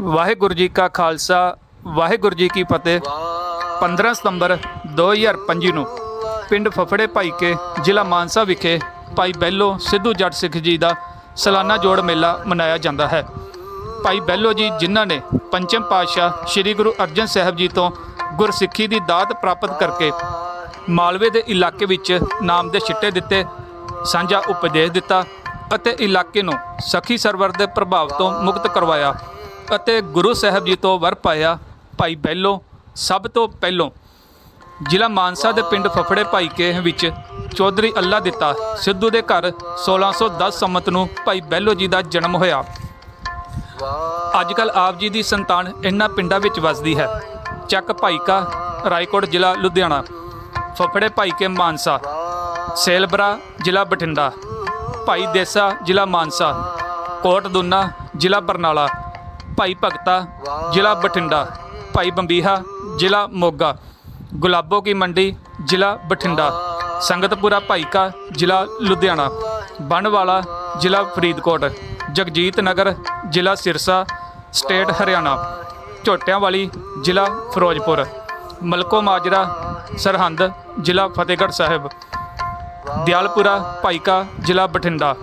ਵਾਹਿਗੁਰੂ ਜੀ ਕਾ ਖਾਲਸਾ, ਵਾਹਿਗੁਰੂ ਜੀ ਕੀ ਫਤਿਹ। 15 ਸਤੰਬਰ 2025 ਨੂੰ ਪਿੰਡ ਫਫੜੇ ਭਾਈਕੇ ਜ਼ਿਲ੍ਹਾ ਮਾਨਸਾ ਵਿਖੇ ਭਾਈ ਬੈਲੋ ਸਿੱਧੂ ਜੱਟ ਸਿੱਖ ਜੀ ਦਾ ਸਾਲਾਨਾ ਜੋੜ ਮੇਲਾ ਮਨਾਇਆ ਜਾਂਦਾ ਹੈ। ਭਾਈ ਬੈਲੋ ਜੀ ਜਿਨ੍ਹਾਂ ਨੇ ਪੰਚਮ ਪਾਤਸ਼ਾਹ ਸ੍ਰੀ ਗੁਰੂ ਅਰਜਨ ਸਾਹਿਬ ਜੀ ਤੋਂ ਗੁਰਸਿੱਖੀ ਦੀ ਦਾਤ ਪ੍ਰਾਪਤ ਕਰਕੇ ਮਾਲਵੇ ਦੇ ਇਲਾਕੇ ਵਿੱਚ ਨਾਮ ਦੇ ਛਿੱਟੇ ਦਿੱਤੇ, ਸਾਂਝਾ ਉਪਦੇਸ਼ ਦਿੱਤਾ ਅਤੇ ਇਲਾਕੇ ਨੂੰ ਸਖੀ ਸਰਵਰ ਦੇ ਪ੍ਰਭਾਵ ਤੋਂ ਮੁਕਤ ਕਰਵਾਇਆ। ਅਤੇ ਗੁਰੂ ਸਾਹਿਬ ਜੀ ਤੋਂ ਵਰ ਪਾਇਆ ਭਾਈ ਬੈਲੋ ਸਭ ਤੋਂ ਪਹਿਲੋਂ। ਜ਼ਿਲ੍ਹਾ ਮਾਨਸਾ ਦੇ ਪਿੰਡ ਫਫੜੇ ਭਾਈ ਕੇ ਵਿੱਚ ਚੌਧਰੀ ਅੱਲਾ ਦਿੱਤਾ। ਸਿੱਧੂ ਦੇ ਘਰ 1610 ਸੰਮਤ ਨੂੰ ਭਾਈ ਬੈਲੋ ਜੀ ਦਾ ਜਨਮ ਹੋਇਆ। ਅੱਜ ਕੱਲ ਆਪ ਜੀ ਦੀ ਸੰਤਾਨ ਇਹਨਾਂ ਪਿੰਡਾਂ ਵਿੱਚ ਵਸਦੀ ਹੈ। ਚੱਕ ਭਾਈਕਾ, ਰਾਏਕੋਟ ਜ਼ਿਲ੍ਹਾ ਲੁਧਿਆਣਾ। ਫਫੜੇ ਭਾਈ ਕੇ ਮਾਨਸਾ। ਸੇਲਬਰਾ ਜ਼ਿਲ੍ਹਾ ਬਠਿੰਡਾ। ਭਾਈ ਦੇਸਾ ਜ਼ਿਲ੍ਹਾ ਮਾਨਸਾ। ਕੋਟ ਦੁੰਨਾ ਜ਼ਿਲ੍ਹਾ ਬਰਨਾਲਾ। ਭਾਈ ਭਗਤਾ, ਜ਼ਿਲ੍ਹਾ ਬਠਿੰਡਾ। ਭਾਈ ਬੰਬੀਹਾ, ਜ਼ਿਲ੍ਹਾ ਮੋਗਾ। ਗੁਲਾਬੋ ਕੀ ਮੰਡੀ, ਜ਼ਿਲ੍ਹਾ ਬਠਿੰਡਾ। ਸੰਗਤਪੁਰਾ ਭਾਈਕਾ, ਜ਼ਿਲ੍ਹਾ ਲੁਧਿਆਣਾ। ਬਣਵਾਲਾ, ਜ਼ਿਲ੍ਹਾ ਫਰੀਦਕੋਟ। ਜਗਜੀਤ ਨਗਰ, ਜ਼ਿਲ੍ਹਾ ਸਿਰਸਾ, ਸਟੇਟ ਹਰਿਆਣਾ। ਝੋਟਿਆਂ ਵਾਲੀ ਜ਼ਿਲ੍ਹਾ ਫਿਰੋਜ਼ਪੁਰ। ਮਲਕੋ ਮਾਜਰਾ, ਸਰਹੰਦ, ਜ਼ਿਲ੍ਹਾ ਫਤਿਹਗੜ੍ਹ ਸਾਹਿਬ। ਦਿਆਲਪੁਰਾ, ਭਾਈਕਾ, ਜ਼ਿਲ੍ਹਾ ਬਠਿੰਡਾ।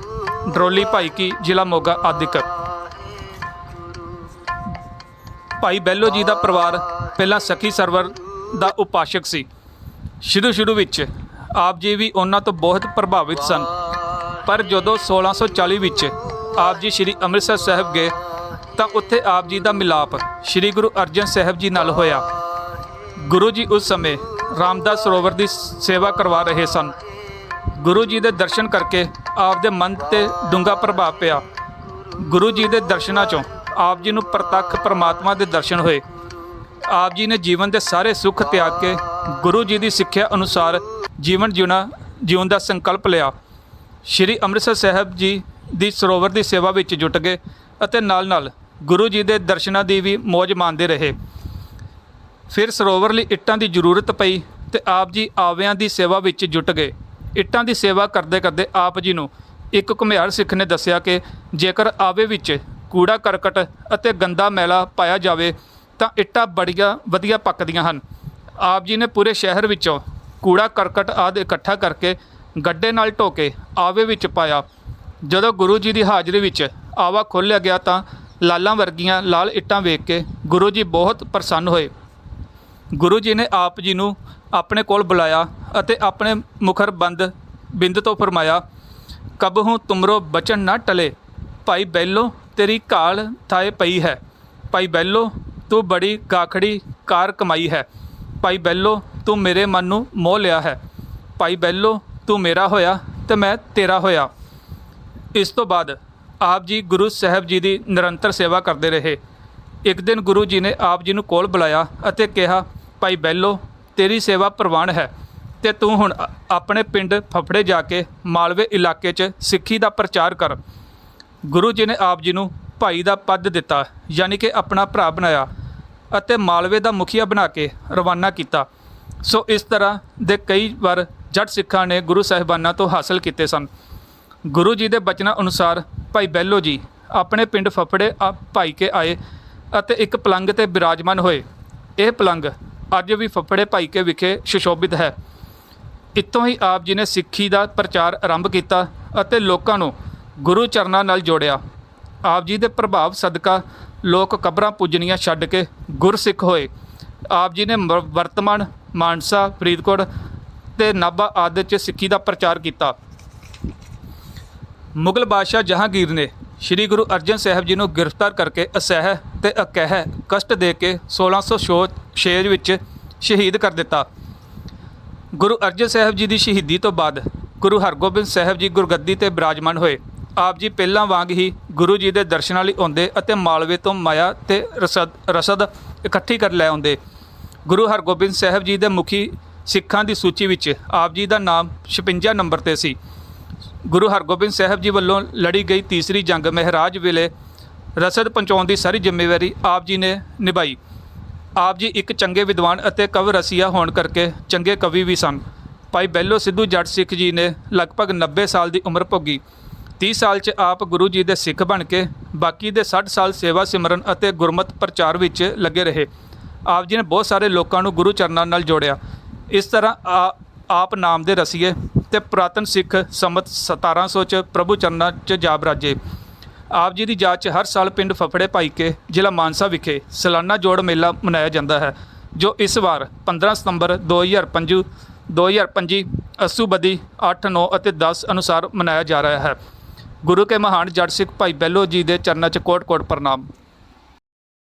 ਡਰੋਲੀ, ਭਾਈਕੀ, ਜ਼ਿਲ੍ਹਾ ਮੋਗਾ ਆਦਿਕ। ਭਾਈ ਬੈਲੋ ਜੀ ਦਾ ਪਰਿਵਾਰ ਪਹਿਲਾਂ ਸਖੀ ਸਰਵਰ ਦਾ ਉਪਾਸ਼ਕ ਸੀ। ਸ਼ੁਰੂ ਸ਼ੁਰੂ ਵਿੱਚ ਆਪ ਜੀ ਵੀ ਉਹਨਾਂ ਤੋਂ ਬਹੁਤ ਪ੍ਰਭਾਵਿਤ ਸਨ। ਪਰ ਜਦੋਂ 1640 ਵਿੱਚ ਆਪ ਜੀ ਸ੍ਰੀ ਅੰਮ੍ਰਿਤਸਰ ਸਾਹਿਬ ਗਏ, ਤਾਂ ਉੱਥੇ ਆਪ ਜੀ ਦਾ ਮਿਲਾਪ ਸ੍ਰੀ ਗੁਰੂ ਅਰਜਨ ਸਾਹਿਬ ਜੀ ਨਾਲ ਹੋਇਆ। ਗੁਰੂ ਜੀ ਉਸ ਸਮੇਂ ਰਾਮਦਾਸ ਸਰੋਵਰ ਦੀ ਸੇਵਾ ਕਰਵਾ ਰਹੇ ਸਨ। ਗੁਰੂ ਜੀ ਦੇ ਦਰਸ਼ਨ ਕਰਕੇ ਆਪ ਦੇ ਮਨ ਤੇ ਡੂੰਘਾ ਪ੍ਰਭਾਵ ਪਿਆ। ਗੁਰੂ ਜੀ ਦੇ ਦਰਸ਼ਨਾਂ ਚੋਂ ਆਪ ਜੀ ਨੂੰ ਪ੍ਰਤੱਖ ਪ੍ਰਮਾਤਮਾ ਦੇ ਦਰਸ਼ਨ ਹੋਏ। ਆਪ ਜੀ ਨੇ ਜੀਵਨ ਦੇ ਸਾਰੇ ਸੁੱਖ ਤਿਆਗ ਕੇ ਗੁਰੂ ਜੀ ਦੀ ਸਿੱਖਿਆ ਅਨੁਸਾਰ ਜੀਵਨ ਜਿਉਣਾ, ਜਿਉਣ ਦਾ ਸੰਕਲਪ ਲਿਆ। ਸ਼੍ਰੀ ਅੰਮ੍ਰਿਤਸਰ ਸਾਹਿਬ ਜੀ ਦੀ ਸਰੋਵਰ ਦੀ ਸੇਵਾ ਵਿੱਚ ਜੁਟ ਗਏ ਅਤੇ ਨਾਲ-ਨਾਲ ਗੁਰੂ ਜੀ ਦੇ ਦਰਸ਼ਨਾਂ ਦੀ ਵੀ ਮੌਜ ਮਾਣਦੇ ਰਹੇ। ਫਿਰ ਸਰੋਵਰ ਲਈ ਇੱਟਾਂ ਦੀ ਜ਼ਰੂਰਤ ਪਈ ਤੇ ਆਪ ਜੀ ਆਵਿਆਂ ਦੀ ਸੇਵਾ ਵਿੱਚ ਜੁਟ ਗਏ। ਇੱਟਾਂ ਦੀ ਸੇਵਾ ਕਰਦੇ ਕਰਦੇ ਆਪ ਜੀ ਨੂੰ ਇੱਕ ਘੁਮਿਆਰ ਸਿੱਖ ਨੇ ਦੱਸਿਆ ਕਿ ਜੇਕਰ ਆਵੇ ਵਿੱਚ ਕੂੜਾ ਕਰਕਟ ਅਤੇ ਗੰਦਾ ਮੈਲਾ ਪਾਇਆ ਜਾਵੇ ਤਾਂ ਇੱਟਾਂ ਬੜੀਆਂ ਵਧੀਆ ਪੱਕਦੀਆਂ ਹਨ। ਆਪ ਜੀ ਨੇ ਪੂਰੇ ਸ਼ਹਿਰ ਵਿੱਚੋਂ ਕੂੜਾ ਕਰਕਟ ਆਦਿ ਇਕੱਠਾ ਕਰਕੇ ਗੱਡੇ ਨਾਲ ਢੋ ਕੇ ਆਵੇ ਵਿੱਚ ਪਾਇਆ। ਜਦੋਂ ਗੁਰੂ ਜੀ ਦੀ ਹਾਜ਼ਰੀ ਵਿੱਚ ਆਵਾ ਖੋਲ੍ਹਿਆ ਗਿਆ ਤਾਂ ਲਾਲਾਂ ਵਰਗੀਆਂ ਲਾਲ ਇੱਟਾਂ ਵੇਖ ਕੇ ਗੁਰੂ ਜੀ ਬਹੁਤ ਪ੍ਰਸੰਨ ਹੋਏ। ਗੁਰੂ ਜੀ ਨੇ ਆਪ ਜੀ ਨੂੰ ਆਪਣੇ ਕੋਲ ਬੁਲਾਇਆ ਅਤੇ ਆਪਣੇ ਮੁਖਰ ਬੰਦ ਬਿੰਦ ਤੋਂ ਫਰਮਾਇਆ ਕਬਹੂ ਤੁਮਰੋ ਬਚਨ ਨਾ ਟਲੇ, ਭਾਈ ਬੈਲੋ ਤੇਰੀ ਕਾਲ ਥਾਏ ਪਈ ਹੈ। ਭਾਈ ਬੈਲੋ, ਤੂੰ ਬੜੀ ਗਾਖੜੀ ਕਾਰ ਕਮਾਈ ਹੈ। ਭਾਈ ਬੈਲੋ, ਤੂੰ ਮੇਰੇ ਮਨ ਨੂੰ ਮੋਹ ਲਿਆ ਹੈ। ਭਾਈ ਬੈਲੋ, ਤੂੰ ਮੇਰਾ ਹੋਇਆ ਤੇ ਮੈਂ ਤੇਰਾ ਹੋਇਆ। ਇਸ ਤੋਂ ਬਾਅਦ ਆਪ ਜੀ ਗੁਰੂ ਸਾਹਿਬ ਜੀ ਦੀ ਨਿਰੰਤਰ ਸੇਵਾ ਕਰਦੇ ਰਹੇ। ਇੱਕ ਦਿਨ ਗੁਰੂ ਜੀ ਨੇ ਆਪ ਜੀ ਨੂੰ ਕੋਲ ਬੁਲਾਇਆ ਅਤੇ ਕਿਹਾ, ਭਾਈ ਬੈਲੋ, ਤੇਰੀ ਸੇਵਾ ਪ੍ਰਵਾਨ ਹੈ ਤੇ ਤੂੰ ਹੁਣ ਆਪਣੇ ਪਿੰਡ ਫਫੜੇ ਜਾ ਕੇ ਮਾਲਵੇ ਇਲਾਕੇ 'ਚ ਸਿੱਖੀ ਦਾ ਪ੍ਰਚਾਰ ਕਰ। ਗੁਰੂ ਜੀ ਨੇ ਆਪ ਜੀ ਨੂੰ ਭਾਈ ਦਾ ਪਦ ਦਿੱਤਾ, ਯਾਨੀ ਕਿ ਆਪਣਾ ਭਰਾ ਬਣਾਇਆ ਅਤੇ ਮਾਲਵੇ ਦਾ ਮੁਖੀਆ ਬਣਾ ਕੇ ਰਵਾਨਾ ਕੀਤਾ। ਸੋ ਇਸ ਤਰ੍ਹਾਂ ਦੇ ਕਈ ਵਾਰ ਜੱਟ ਸਿੱਖਾਂ ਨੇ ਗੁਰੂ ਸਾਹਿਬਾਨਾਂ ਤੋਂ ਹਾਸਲ ਕੀਤੇ ਸਨ। ਗੁਰੂ ਜੀ ਦੇ ਬਚਨਾਂ ਅਨੁਸਾਰ ਭਾਈ ਬੈਲੋ ਜੀ ਆਪਣੇ ਪਿੰਡ ਫਫੜੇ ਆ- ਭਾਈ ਕੇ ਆਏ ਅਤੇ ਇੱਕ ਪਲੰਗ ਤੇ ਬਿਰਾਜਮਾਨ ਹੋਏ। ਇਹ ਪਲੰਗ ਅੱਜ ਵੀ ਫਫੜੇ ਭਾਈ ਕੇ ਵਿਖੇ ਸੁਸ਼ੋਭਿਤ ਹੈ। ਇੱਥੋਂ ਹੀ ਆਪ ਜੀ ਨੇ ਸਿੱਖੀ ਦਾ ਪ੍ਰਚਾਰ ਆਰੰਭ ਕੀਤਾ ਅਤੇ ਲੋਕਾਂ ਨੂੰ ਗੁਰੂ ਚਰਨਾਂ ਨਾਲ ਜੋੜਿਆ। ਆਪ ਜੀ ਦੇ ਪ੍ਰਭਾਵ ਸਦਕਾ ਲੋਕ ਕਬਰਾਂ ਪੂਜਣੀਆਂ ਛੱਡ ਕੇ ਗੁਰਸਿੱਖ ਹੋਏ। ਆਪ ਜੀ ਨੇ ਵਰਤਮਾਨ ਮਾਨਸਾ, ਫਰੀਦਕੋਟ ਤੇ ਨਾਭਾ ਆਦਿ 'ਚ ਸਿੱਖੀ ਦਾ ਪ੍ਰਚਾਰ ਕੀਤਾ। ਮੁਗਲ ਬਾਦਸ਼ਾਹ ਜਹਾਂਗੀਰ ਨੇ ਸ੍ਰੀ ਗੁਰੂ ਅਰਜਨ ਸਾਹਿਬ ਜੀ ਨੂੰ ਗ੍ਰਿਫਤਾਰ ਕਰਕੇ ਅਸਹਿ ਤੇ ਅਕਹਿ ਕਸ਼ਟ ਦੇ ਕੇ 1606 ਵਿੱਚ ਸ਼ਹੀਦ ਕਰ ਦਿੱਤਾ। ਗੁਰੂ ਅਰਜਨ ਸਾਹਿਬ ਜੀ ਦੀ ਸ਼ਹੀਦੀ ਤੋਂ ਬਾਅਦ ਗੁਰੂ ਹਰਗੋਬਿੰਦ ਸਾਹਿਬ ਜੀ ਗੁਰਗੱਦੀ ਤੇ ਬਿਰਾਜਮਾਨ ਹੋਏ। ਆਪ ਜੀ ਪਹਿਲਾਂ ਵਾਂਗ ਹੀ ਗੁਰੂ ਜੀ ਦੇ ਦਰਸ਼ਨਾਂ ਲਈ ਆਉਂਦੇ ਅਤੇ ਮਾਲਵੇ ਤੋਂ ਮਾਇਆ ਤੇ ਰਸਦ ਰਸਦ ਇਕੱਠੀ ਕਰ ਲੈ ਆਉਂਦੇ। ਗੁਰੂ ਹਰਗੋਬਿੰਦ ਸਾਹਿਬ ਜੀ ਦੇ ਮੁਖੀ ਸਿੱਖਾਂ ਦੀ ਸੂਚੀ ਵਿੱਚ ਆਪ ਜੀ ਦਾ ਨਾਮ 56 ਨੰਬਰ ਤੇ ਸੀ। ਗੁਰੂ ਹਰਗੋਬਿੰਦ ਸਾਹਿਬ ਜੀ ਵੱਲੋਂ ਲੜੀ ਗਈ ਤੀਸਰੀ ਜੰਗ ਮਹਿਰਾਜ ਵੇਲੇ ਰਸਦ ਪਹੁੰਚਾਉਣ ਦੀ ਸਾਰੀ ਜ਼ਿੰਮੇਵਾਰੀ ਆਪ ਜੀ ਨੇ ਨਿਭਾਈ। ਆਪ ਜੀ ਇੱਕ ਚੰਗੇ ਵਿਦਵਾਨ ਅਤੇ ਕਵ ਰਸੀਆ ਹੋਣ ਕਰਕੇ ਚੰਗੇ ਕਵੀ ਵੀ ਸਨ। ਭਾਈ ਬੈਲੋ ਸਿੱਧੂ ਜੱਟ ਸਿੱਖ ਜੀ ਨੇ ਲਗਭਗ 90 ਸਾਲ ਦੀ ਉਮਰ ਭੋਗੀ। 30 ਸਾਲ 'ਚ ਆਪ ਗੁਰੂ ਜੀ ਦੇ ਸਿੱਖ ਬਣ ਕੇ, ਬਾਕੀ ਦੇ 60 ਸਾਲ ਸੇਵਾ ਸਿਮਰਨ ਅਤੇ ਗੁਰਮਤ ਪ੍ਰਚਾਰ ਵਿੱਚ ਲੱਗੇ ਰਹੇ। ਆਪ ਜੀ ਨੇ ਬਹੁਤ ਸਾਰੇ ਲੋਕਾਂ ਨੂੰ ਗੁਰੂ ਚਰਨਾਂ ਨਾਲ ਜੋੜਿਆ। ਇਸ ਤਰ੍ਹਾਂ ਆ- ਆਪ ਨਾਮ ਦੇ ਰਸੀਏ ਤੇ ਪੁਰਾਤਨ ਸਿੱਖ ਸੰਮਤ 1700 ਚ ਪ੍ਰਭੂ ਚਰਨਾਂ 'ਚ ਜਾ ਰਾਜੇ। ਆਪ ਜੀ ਦੀ ਯਾਦ 'ਚ ਹਰ ਸਾਲ ਪਿੰਡ ਫਫੜੇ ਭਾਈਕੇ ਜ਼ਿਲ੍ਹਾ ਮਾਨਸਾ ਵਿਖੇ ਸਾਲਾਨਾ ਜੋੜ ਮੇਲਾ ਮਨਾਇਆ ਜਾਂਦਾ ਹੈ, ਜੋ ਇਸ ਵਾਰ 15 ਸਤੰਬਰ 2005 2025 ਅਸੂਬਦੀ 8 9 ਅਤੇ 10 ਅਨੁਸਾਰ ਮਨਾਇਆ ਜਾ ਰਿਹਾ ਹੈ। ਗੁਰੂ ਕੇ ਮਹਾਨ ਜੜ ਸਿੱਖ ਭਾਈ ਬੈਲੋ ਜੀ ਦੇ ਚਰਨਾਂ 'ਚ ਕੋਟ ਕੋਟ ਪ੍ਰਣਾਮ।